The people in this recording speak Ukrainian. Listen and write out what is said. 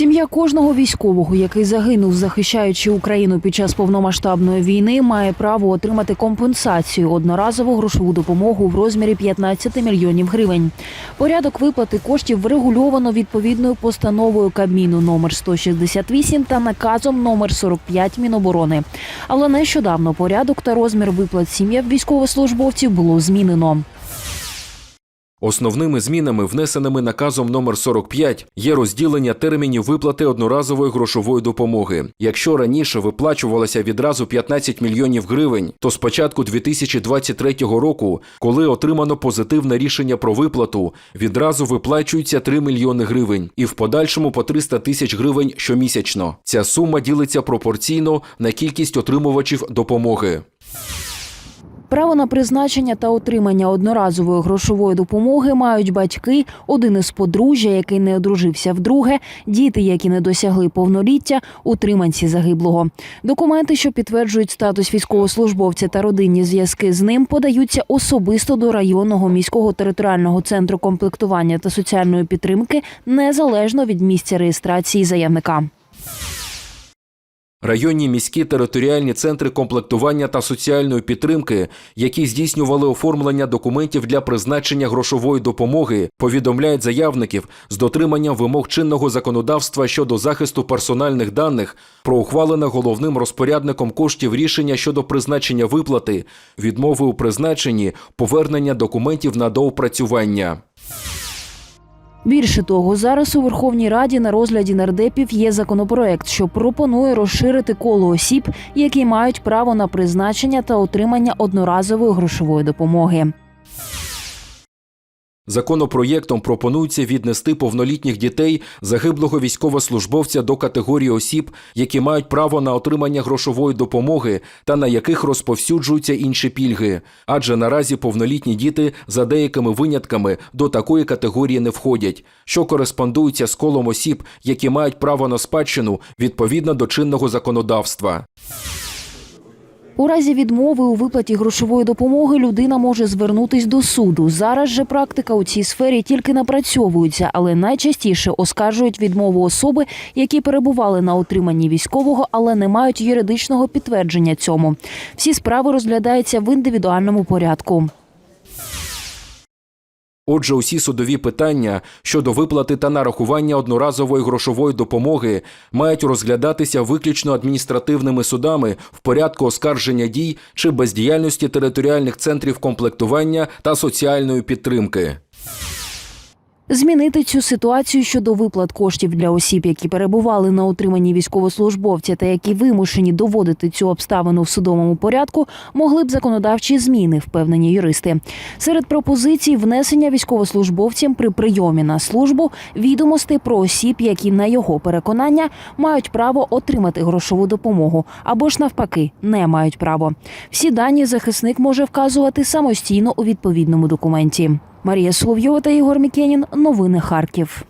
Сім'я кожного військового, який загинув, захищаючи Україну під час повномасштабної війни, має право отримати компенсацію одноразову грошову допомогу в розмірі 15 мільйонів гривень. Порядок виплати коштів врегульовано відповідною постановою Кабміну номер 168 та наказом номер 45 Міноборони. Але нещодавно порядок та розмір виплат сім'ям військовослужбовців було змінено. Основними змінами, внесеними наказом номер 45, є розділення термінів виплати одноразової грошової допомоги. Якщо раніше виплачувалося відразу 15 мільйонів гривень, то з початку 2023 року, коли отримано позитивне рішення про виплату, відразу виплачується 3 мільйони гривень і в подальшому по 300 тисяч гривень щомісячно. Ця сума ділиться пропорційно на кількість отримувачів допомоги. Право на призначення та отримання одноразової грошової допомоги мають батьки, один із подружжя, який не одружився вдруге, діти, які не досягли повноліття, утриманці загиблого. Документи, що підтверджують статус військовослужбовця та родинні зв'язки з ним, подаються особисто до районного міського територіального центру комплектування та соціальної підтримки незалежно від місця реєстрації заявника. Районні міські територіальні центри комплектування та соціальної підтримки, які здійснювали оформлення документів для призначення грошової допомоги, повідомляють заявників з дотриманням вимог чинного законодавства щодо захисту персональних даних про ухвалене головним розпорядником коштів рішення щодо призначення виплати, відмови у призначенні, повернення документів на доопрацювання. Більше того, зараз у Верховній Раді на розгляді нардепів є законопроект, що пропонує розширити коло осіб, які мають право на призначення та отримання одноразової грошової допомоги. Законопроєктом пропонується віднести повнолітніх дітей загиблого військовослужбовця до категорії осіб, які мають право на отримання грошової допомоги та на яких розповсюджуються інші пільги. Адже наразі повнолітні діти за деякими винятками до такої категорії не входять, що кореспондується з колом осіб, які мають право на спадщину відповідно до чинного законодавства. У разі відмови у виплаті грошової допомоги людина може звернутись до суду. Зараз же практика у цій сфері тільки напрацьовується, але найчастіше оскаржують відмову особи, які перебували на отриманні військового, але не мають юридичного підтвердження цьому. Всі справи розглядаються в індивідуальному порядку. Отже, усі судові питання щодо виплати та нарахування одноразової грошової допомоги мають розглядатися виключно адміністративними судами в порядку оскарження дій чи бездіяльності територіальних центрів комплектування та соціальної підтримки. Змінити цю ситуацію щодо виплат коштів для осіб, які перебували на утриманні військовослужбовця та які вимушені доводити цю обставину в судовому порядку, могли б законодавчі зміни, впевнені юристи. Серед пропозицій внесення військовослужбовцям при прийомі на службу відомостей про осіб, які на його переконання мають право отримати грошову допомогу або ж навпаки не мають право. Всі дані захисник може вказувати самостійно у відповідному документі. Марія Соловйова та Ігор Мікенін. Новини Харків.